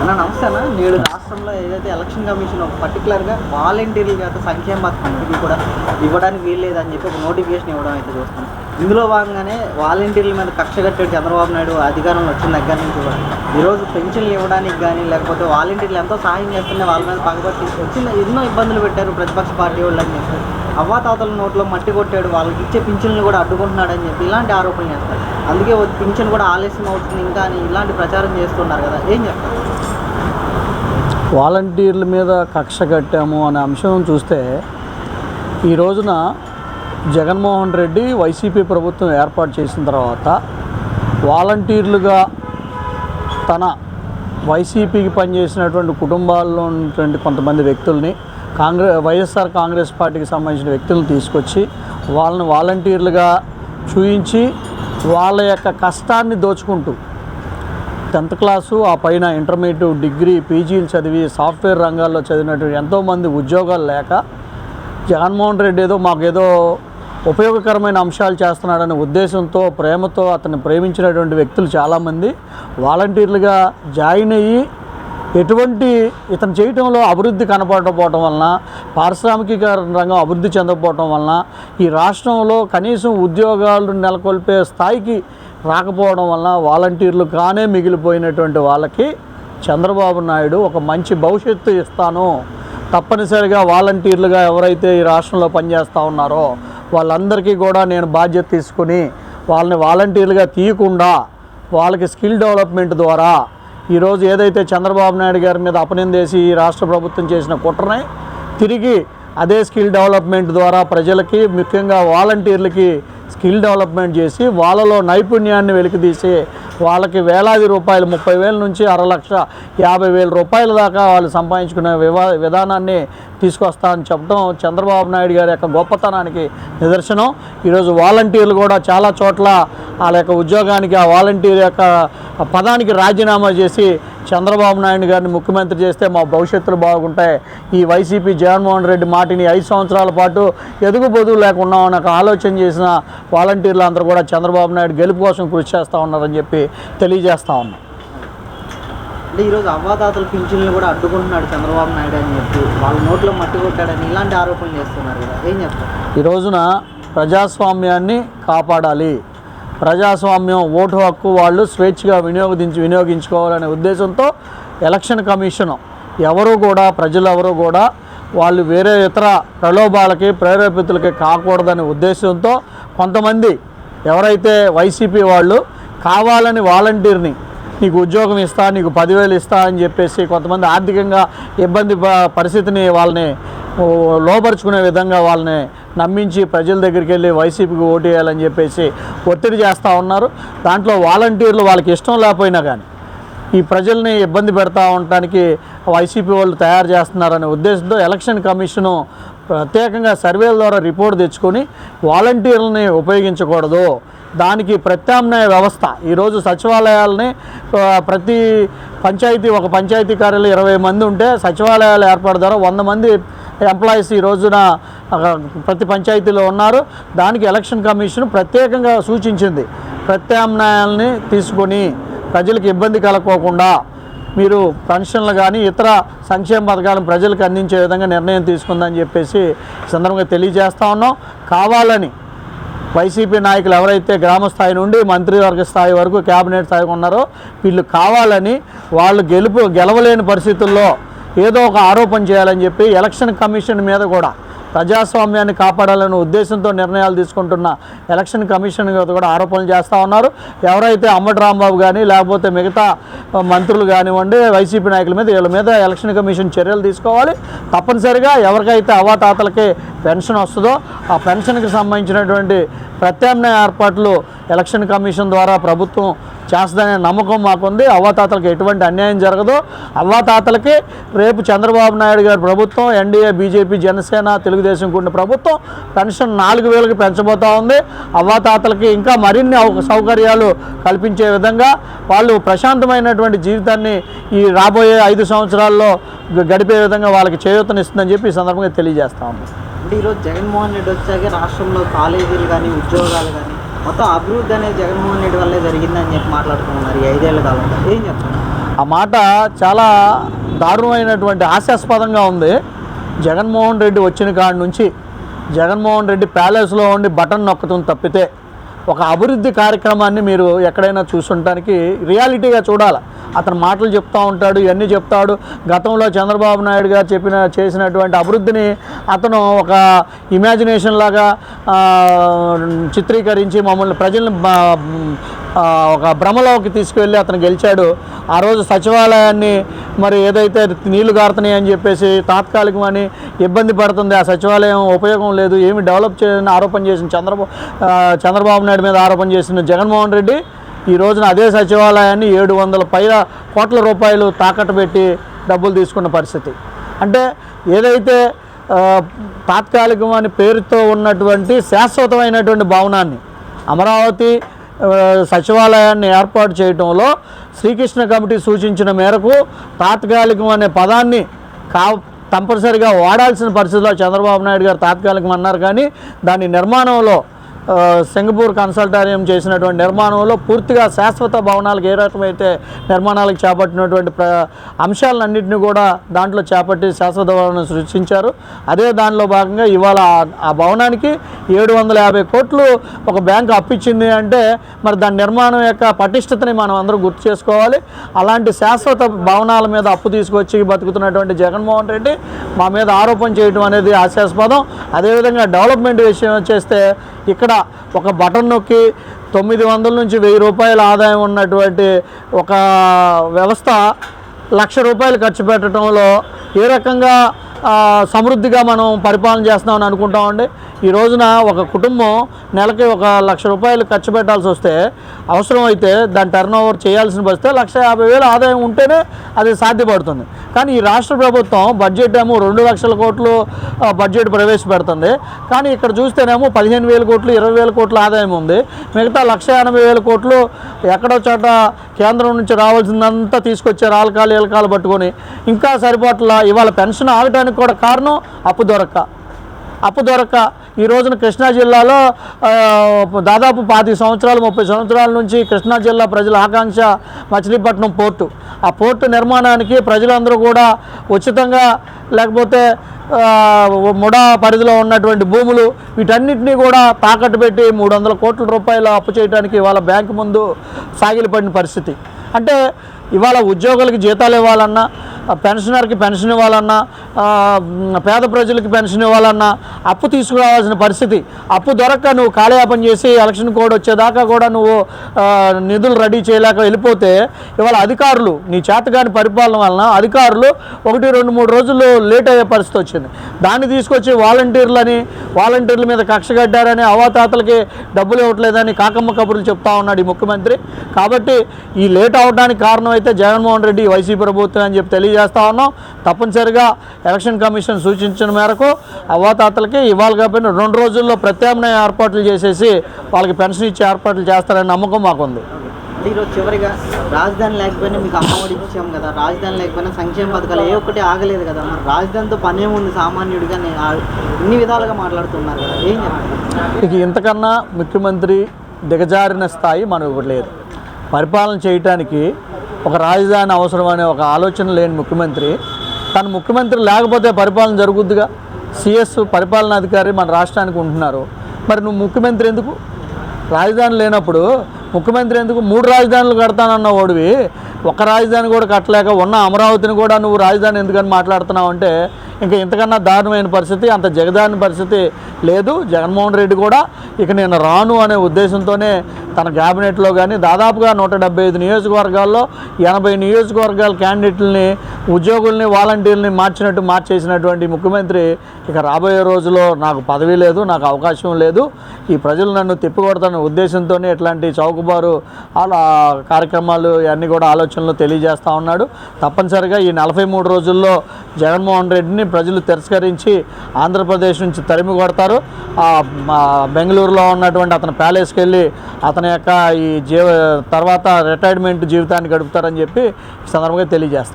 అన్న నమస్తే నేడు రాష్ట్రంలో ఏదైతే ఎలక్షన్ కమిషన్ ఒక పర్టికులర్గా వాలంటీర్లు గత సంక్షేమ పథకానికి కూడా ఇవ్వడానికి వీల్లేదని చెప్పి ఒక నోటిఫికేషన్ ఇవ్వడం అయితే చూస్తున్నాం. ఇందులో భాగంగానే వాలంటీర్ల మీద కక్ష కట్టాడు చంద్రబాబు నాయుడు అధికారంలో వచ్చిన దగ్గర నుంచి కూడా ఈరోజు పెన్షన్లు ఇవ్వడానికి కానీ లేకపోతే వాలంటీర్లు ఎంతో సహాయం చేస్తున్నాయి వాళ్ళ మీద పగబట్టి వచ్చిన ఎన్నో ఇబ్బందులు పెట్టారు ప్రతిపక్ష పార్టీ వాళ్ళు అని చెప్పి. అవ్వాతాతల నోట్లో మట్టి కొట్టాడు వాళ్ళకి ఇచ్చే పింఛన్లు కూడా అడ్డుకుంటున్నాడని చెప్పి ఇలాంటి ఆరోపణలు చేస్తారు. అందుకే పింఛన్ కూడా ఆలస్యం అవుతుంది ఇంకా అని ఇలాంటి ప్రచారం చేస్తున్నారు కదా. ఏం చెప్తారు? వాలంటీర్ల మీద కక్ష కట్టాము అనే అంశం చూస్తే ఈ రోజున జగన్మోహన్ రెడ్డి వైసీపీ ప్రభుత్వం ఏర్పాటు చేసిన తర్వాత వాలంటీర్లుగా తన వైసీపీకి పనిచేసినటువంటి కుటుంబాల్లో ఉన్నటువంటి కొంతమంది వ్యక్తుల్ని కాంగ్రెస్ వైఎస్ఆర్ కాంగ్రెస్ పార్టీకి సంబంధించిన వ్యక్తులను తీసుకొచ్చి వాళ్ళని వాలంటీర్లుగా చూయించి వాళ్ళ యొక్క కష్టాన్ని దోచుకుంటూ టెన్త్ క్లాసు ఆ పైన ఇంటర్మీడియట్ డిగ్రీ పీజీలు చదివి సాఫ్ట్వేర్ రంగాల్లో చదివినటువంటి ఎంతోమంది ఉద్యోగాలు లేక జగన్మోహన్ రెడ్డి ఏదో మాకేదో ఉపయోగకరమైన అంశాలు చేస్తున్నాడనే ఉద్దేశంతో ప్రేమతో అతన్ని ప్రేమించినటువంటి వ్యక్తులు చాలామంది వాలంటీర్లుగా జాయిన్ అయ్యి ఎటువంటి ఇతను చేయటంలో అభివృద్ధి కనపడకపోవటం వలన పారిశ్రామిక రంగం అభివృద్ధి చెందకపోవటం వలన ఈ రాష్ట్రంలో కనీసం ఉద్యోగాలు నెలకొల్పే స్థాయికి రాకపోవడం వలన వాలంటీర్లు కానే మిగిలిపోయినటువంటి వాళ్ళకి చంద్రబాబు నాయుడు ఒక మంచి భవిష్యత్తు ఇస్తాను. తప్పనిసరిగా వాలంటీర్లుగా ఎవరైతే ఈ రాష్ట్రంలో పనిచేస్తూ ఉన్నారో వాళ్ళందరికీ కూడా నేను బాధ్యత తీసుకుని వాళ్ళని వాలంటీర్లుగా తీయకుండా వాళ్ళకి స్కిల్ డెవలప్మెంట్ ద్వారా ఈరోజు ఏదైతే చంద్రబాబు నాయుడు గారి మీద అపనిందేసి ఈ రాష్ట్ర ప్రభుత్వం చేసిన కుట్రని తిరిగి అదే స్కిల్ డెవలప్మెంట్ ద్వారా ప్రజలకి ముఖ్యంగా వాలంటీర్లకి స్కిల్ డెవలప్మెంట్ చేసి వాళ్ళలో నైపుణ్యాన్ని వెలికితీసి వాళ్ళకి వేలాది రూపాయలు ముప్పై వేల నుంచి అర లక్ష యాభై వేల రూపాయల దాకా వాళ్ళు సంపాదించుకునే వివా విధానాన్ని తీసుకొస్తా అని చెప్పడం చంద్రబాబు నాయుడు గారి యొక్క గొప్పతనానికి నిదర్శనం. ఈరోజు వాలంటీర్లు కూడా చాలా చోట్ల వాళ్ళ యొక్క ఉద్యోగానికి ఆ వాలంటీర్ యొక్క పదానికి రాజీనామా చేసి చంద్రబాబు నాయుడు గారిని ముఖ్యమంత్రి చేస్తే మా భవిష్యత్తులు బాగుంటాయి. ఈ వైసీపీ జగన్మోహన్ రెడ్డి మాటిని ఐదు సంవత్సరాల పాటు ఎదుగు బొదుగు లేకుండా ఒక ఆలోచన చేసిన వాలంటీర్లు అందరూ కూడా చంద్రబాబు నాయుడు గెలుపు కోసం కృషి చేస్తూ ఉన్నారని చెప్పి తెలియజేస్తూ ఉన్నాం. అంటే ఈరోజు అవ్వాతాతల పింఛన్లు కూడా అడ్డుకుంటున్నాడు చంద్రబాబు నాయుడు అని చెప్పి వాళ్ళ నోట్లో మట్టి కొట్టాడని ఇలాంటి ఆరోపణలు చేస్తున్నారు కదా. ఏం చెప్తారు? ఈ రోజున ప్రజాస్వామ్యాన్ని కాపాడాలి. ప్రజాస్వామ్యం ఓటు హక్కు వాళ్ళు స్వేచ్ఛగా వినియోగించి వినియోగించుకోవాలనే ఉద్దేశంతో ఎలక్షన్ కమిషన్ ఎవరు కూడా ప్రజలు కూడా వాళ్ళు వేరే ఇతర ప్రలోభాలకి ప్రేరేపితులకి కాకూడదనే ఉద్దేశంతో కొంతమంది ఎవరైతే వైసీపీ వాళ్ళు కావాలని వాలంటీర్ని నీకు ఉద్యోగం ఇస్తా నీకు పదివేలు ఇస్తా అని చెప్పేసి కొంతమంది ఆర్థికంగా ఇబ్బంది పరిస్థితిని వాళ్ళని లోపరుచుకునే విధంగా వాళ్ళని నమ్మించి ప్రజల దగ్గరికి వెళ్ళి వైసీపీకి ఓటు వేయాలని చెప్పేసి ఒత్తిడి చేస్తూ ఉన్నారు. దాంట్లో వాలంటీర్లు వాళ్ళకి ఇష్టం లేకపోయినా కానీ ఈ ప్రజల్ని ఇబ్బంది పెడతా ఉండటానికి వైసీపీ వాళ్ళు తయారు చేస్తున్నారనే ఉద్దేశంతో ఎలక్షన్ కమిషను ప్రత్యేకంగా సర్వేల ద్వారా రిపోర్ట్ తెచ్చుకొని వాలంటీర్లని ఉపయోగించకూడదు. దానికి ప్రత్యామ్నాయ వ్యవస్థ. ఈరోజు సచివాలయాలని ప్రతి పంచాయతీ ఒక పంచాయతీ కార్యాలయం ఇరవై మంది ఉంటే సచివాలయాలు ఏర్పాటు ద్వారా వంద మంది ఎంప్లాయీస్ ఈ రోజున ప్రతి పంచాయతీలో ఉన్నారు. దానికి ఎలక్షన్ కమిషన్ ప్రత్యేకంగా సూచించింది. ప్రత్యామ్నాయాలని తీసుకొని ప్రజలకు ఇబ్బంది కలగకోకుండా మీరు పెన్షన్లు కానీ ఇతర సంక్షేమ పథకాలను ప్రజలకు అందించే విధంగా నిర్ణయం తీసుకుందని చెప్పేసి సందర్భంగా తెలియజేస్తా ఉన్నాం. కావాలని వైసీపీ నాయకులు ఎవరైతే గ్రామ స్థాయి నుండి మంత్రివర్గ స్థాయి వరకు కేబినెట్ స్థాయికి ఉన్నారో వీళ్ళు కావాలని వాళ్ళు గెలుపు గెలవలేని పరిస్థితుల్లో ఏదో ఒక ఆరోపణ చేయాలని చెప్పి ఎలక్షన్ కమిషన్ మీద కూడా ప్రజాస్వామ్యాన్ని కాపాడాలనే ఉద్దేశంతో నిర్ణయాలు తీసుకుంటున్న ఎలక్షన్ కమిషన్ కూడా ఆరోపణలు చేస్తూ ఉన్నారు. ఎవరైతే అమ్మటి రాంబాబు కానీ లేకపోతే మిగతా మంత్రులు కానివ్వండి వైసీపీ నాయకుల మీద వీళ్ళ మీద ఎలక్షన్ కమిషన్ చర్యలు తీసుకోవాలి. తప్పనిసరిగా ఎవరికైతే అవాతాతలకి పెన్షన్ వస్తుందో ఆ పెన్షన్కి సంబంధించినటువంటి ప్రత్యామ్నాయ ఏర్పాట్లు ఎలక్షన్ కమిషన్ ద్వారా ప్రభుత్వం చేస్తుందనే నమ్మకం మాకుంది. అవ్వాతాతలకు ఎటువంటి అన్యాయం జరగదు. అవ్వాతాతలకి రేపు చంద్రబాబు నాయుడు గారి ప్రభుత్వం ఎన్డీఏ బీజేపీ జనసేన తెలుగుదేశం కూడిన ప్రభుత్వం పెన్షన్ నాలుగు వేలకు పెంచబోతా ఉంది. అవ్వాతాతలకి ఇంకా మరిన్ని సౌకర్యాలు కల్పించే విధంగా వాళ్ళు ప్రశాంతమైనటువంటి జీవితాన్ని ఈ రాబోయే ఐదు సంవత్సరాల్లో గడిపే విధంగా వాళ్ళకి చేయూతనిస్తుందని చెప్పి ఈ సందర్భంగా తెలియజేస్తా ఉంది అంటే ఈరోజు జగన్మోహన్ రెడ్డి వచ్చాక రాష్ట్రంలో కాలేజీలు కానీ ఉద్యోగాలు కానీ మొత్తం అభివృద్ధి అనేది జగన్మోహన్ రెడ్డి వల్లే జరిగిందని చెప్పి మాట్లాడుతున్నారు ఈ ఐదేళ్ళ కాలంలో ఏం చెప్తున్నారు ఆ మాట చాలా దారుణమైనటువంటి హాస్యాస్పదంగా ఉంది. జగన్మోహన్ రెడ్డి వచ్చిన కాడి నుంచి జగన్మోహన్ రెడ్డి ప్యాలెస్లో ఉండి బటన్ నొక్కటం తప్పితే ఒక అభివృద్ధి కార్యక్రమాన్ని మీరు ఎక్కడైనా చూసుంటానికి రియాలిటీగా చూడాలి. అతను మాటలు చెప్తూ ఉంటాడు ఇవన్నీ చెప్తాడు. గతంలో చంద్రబాబు నాయుడు గారు చెప్పిన చేసినటువంటి అభివృద్ధిని అతను ఒక ఇమాజినేషన్ లాగా చిత్రీకరించి మమ్మల్ని ప్రజల్ని ఒక భ్రమలోకి తీసుకువెళ్ళి అతను గెలిచాడు. ఆ రోజు సచివాలయాన్ని మరి ఏదైతే నీళ్ళు కారుతున్నాయి అని చెప్పేసి తాత్కాలికమని ఇబ్బంది పడుతుంది ఆ సచివాలయం ఉపయోగం లేదు ఏమి డెవలప్ చేయని ఆరోపణ చేసిన చంద్రబాబు చంద్రబాబు నాయుడు మీద ఆరోపణ చేసిన జగన్మోహన్ రెడ్డి. ఈ రోజున అదే సచివాలయాన్ని ఏడు వందల పైన కోట్ల రూపాయలు తాకట్టు పెట్టి డబ్బులు తీసుకున్న పరిస్థితి. అంటే ఏదైతే తాత్కాలికం అని పేరుతో ఉన్నటువంటి శాశ్వతమైనటువంటి భవనాన్ని అమరావతి సచివాలయాన్ని ఏర్పాటు చేయటంలో శ్రీకృష్ణ కమిటీ సూచించిన మేరకు తాత్కాలికం అనే పదాన్ని కా తప్పనిసరిగా వాడాల్సిన పరిస్థితిలో చంద్రబాబు నాయుడు గారు తాత్కాలికం అన్నారు కానీ దాని నిర్మాణంలో సింగపూర్ కన్సల్టారియం చేసినటువంటి నిర్మాణంలో పూర్తిగా శాశ్వత భవనాలకు ఏ రకమైతే నిర్మాణాలకు చేపట్టినటువంటి ప్ర అంశాలన్నింటినీ కూడా దాంట్లో చేపట్టి శాశ్వత భవనం సృష్టించారు. అదే దానిలో భాగంగా ఇవాళ ఆ- భవనానికి ఏడు వందల యాభై కోట్లు ఒక బ్యాంకు అప్పిచ్చింది అంటే మరి దాని నిర్మాణం యొక్క పటిష్టతని మనం అందరూ గుర్తు చేసుకోవాలి. అలాంటి శాశ్వత భవనాల మీద అప్పు తీసుకొచ్చి బతుకుతున్నటువంటి జగన్మోహన్ రెడ్డి మా మీద ఆరోపణ చేయడం అనేది హాస్యాస్పదం అదేవిధంగా డెవలప్మెంట్ విషయం వచ్చేస్తే ఇక్కడ ఒక బటన్ నొక్కి తొమ్మిది వందల నుంచి వెయ్యి రూపాయల ఆదాయం ఉన్నటువంటి ఒక వ్యవస్థ లక్ష రూపాయలు ఖర్చు పెట్టడంలో ఏ రకంగా సమృద్ధిగా మనం పరిపాలన చేస్తున్నామని అనుకుంటామండి. ఈ రోజున ఒక కుటుంబం నెలకి ఒక లక్ష రూపాయలు ఖర్చు పెట్టాల్సి వస్తే అవసరమైతే దాని టర్న్ ఓవర్ చేయాల్సిన వస్తే లక్ష యాభై వేలు ఆదాయం ఉంటేనే అది సాధ్యపడుతుంది. కానీ ఈ రాష్ట్ర ప్రభుత్వం బడ్జెట్ ఏమో రెండు లక్షల కోట్లు బడ్జెట్ ప్రవేశపెడుతుంది. కానీ ఇక్కడ చూస్తేనేమో పదిహేను వేల కోట్లు ఇరవై వేల కోట్ల ఆదాయం ఉంది. మిగతా లక్ష ఎనభై వేల కోట్లు ఎక్కడో చోట కేంద్రం నుంచి రావాల్సిందంతా తీసుకొచ్చారు ఆలకాలు ఏలకాలు పట్టుకొని ఇంకా సరిపోట్ల ఇవాళ పెన్షన్ ఆగటానికి కూడా కారణం అప్పు దొరక్క అప్పు దొరక్క ఈ రోజున కృష్ణా జిల్లాలో దాదాపు పాతి సంవత్సరాలు ముప్పై సంవత్సరాల నుంచి కృష్ణా జిల్లా ప్రజల ఆకాంక్ష మచిలీపట్నం పోర్టు. ఆ పోర్టు నిర్మాణానికి ప్రజలందరూ కూడా ఉచితంగా లేకపోతే ముడా పరిధిలో ఉన్నటువంటి భూములు వీటన్నిటినీ కూడా తాకట్టు పెట్టి మూడు వందల కోట్ల రూపాయలు అప్పు చేయడానికి ఇవాళ బ్యాంకు ముందు సాగిలిపడిన పరిస్థితి. అంటే ఇవాళ ఉద్యోగులకి జీతాలు ఇవ్వాలన్నా పెన్షనర్కి పెన్షన్ ఇవ్వాలన్నా పేద ప్రజలకి పెన్షన్ ఇవ్వాలన్నా అప్పు తీసుకురావాల్సిన పరిస్థితి. అప్పు దొరక్క నువ్వు కాలయాపన చేసి ఎలక్షన్ కోడ్ వచ్చేదాకా కూడా నువ్వు నిధులు రెడీ చేయలేక వెళ్ళిపోతే ఇవాళ అధికారులు నీ చేతగాని పరిపాలన వలన అధికారులు ఒకటి రెండు మూడు రోజులు లేట్ అయ్యే పరిస్థితి వచ్చింది. దాన్ని తీసుకొచ్చి వాలంటీర్లని వాలంటీర్ల మీద కక్ష కట్టారని అవాతాతలకి డబ్బులు ఇవ్వట్లేదని కాకమ్మ కబుర్లు చెప్తా ఉన్నాడు ఈ ముఖ్యమంత్రి. కాబట్టి ఈ లేట్ అవడానికి కారణం అయితే జగన్మోహన్ రెడ్డి వైసీపీ ప్రభుత్వం అని చెప్పి తెలియజేస్తా ఉన్నాం. తప్పనిసరిగా ఎలక్షన్ కమిషన్ సూచించిన మేరకు అవాతాతలకి ఇవాళ కాకపోయినా రెండు రోజుల్లో ప్రత్యామ్నాయ ఏర్పాట్లు చేసేసి వాళ్ళకి పెన్షన్ ఇచ్చే ఏర్పాట్లు చేస్తారనే నమ్మకం మాకుంది. ఈరోజు చివరిగా రాజధాని లేకపోయినా మీకు అమ్మఒడి ఇచ్చాం కదా రాజధాని లేకపోయినా సంక్షేమ పథకాలు ఏ ఒక్కటి ఆగలేదు కదా. మరి రాజధానితో పని ఏముంది సామాన్యుడిగా ఇన్ని విధాలుగా మాట్లాడుతున్నారు కదా ఏం ఇక ఇంతకన్నా ముఖ్యమంత్రి దిగజారిన స్థాయి మనకు లేదు. పరిపాలన చేయటానికి ఒక రాజధాని అవసరం అనే ఒక ఆలోచన లేని ముఖ్యమంత్రి. తను ముఖ్యమంత్రి లేకపోతే పరిపాలన జరుగుద్దిగా? సిఎస్ పరిపాలనాధికారి మన రాష్ట్రానికి ఉంటున్నారు. మరి నువ్వు ముఖ్యమంత్రి ఎందుకు? రాజధాని లేనప్పుడు ముఖ్యమంత్రి ఎందుకు మూడు రాజధానులు కడతానన్న ఓడివి? ఒక రాజధాని కూడా కట్టలేక ఉన్న అమరావతిని కూడా నువ్వు రాజధాని ఎందుకని మాట్లాడుతున్నావు అంటే ఇంకా ఇంతకన్నా దారుణమైన పరిస్థితి అంత జగదాని పరిస్థితి లేదు. జగన్మోహన్ రెడ్డి కూడా ఇక నేను రాను అనే ఉద్దేశంతోనే తన క్యాబినెట్లో కానీ దాదాపుగా నూట డెబ్బై ఐదు నియోజకవర్గాల్లో ఎనభై నియోజకవర్గాల క్యాండిడేట్లని ఉద్యోగుల్ని వాలంటీర్ని మార్చినట్టు మార్చేసినటువంటి ముఖ్యమంత్రి ఇక రాబోయే రోజులో నాకు పదవి లేదు నాకు అవకాశం లేదు. ఈ ప్రజలు నన్ను తిప్పికొడతాన ఉద్దేశంతోనే ఇట్లాంటి చౌకబారు అలా కార్యక్రమాలు అన్నీ కూడా ఆలోచనలు తెలియజేస్తూ ఉన్నాడు. తప్పనిసరిగా ఈ నలభై మూడు రోజుల్లో జగన్మోహన్ రెడ్డిని ప్రజలు తిరస్కరించి ఆంధ్రప్రదేశ్ నుంచి తరిమి కొడతారు. మా బెంగళూరులో ఉన్నటువంటి అతని ప్యాలెస్కి వెళ్ళి అతని యొక్క ఈ జీవ తర్వాత రిటైర్మెంట్ జీవితాన్ని గడుపుతారని చెప్పి ఈ సందర్భంగా తెలియజేస్తారు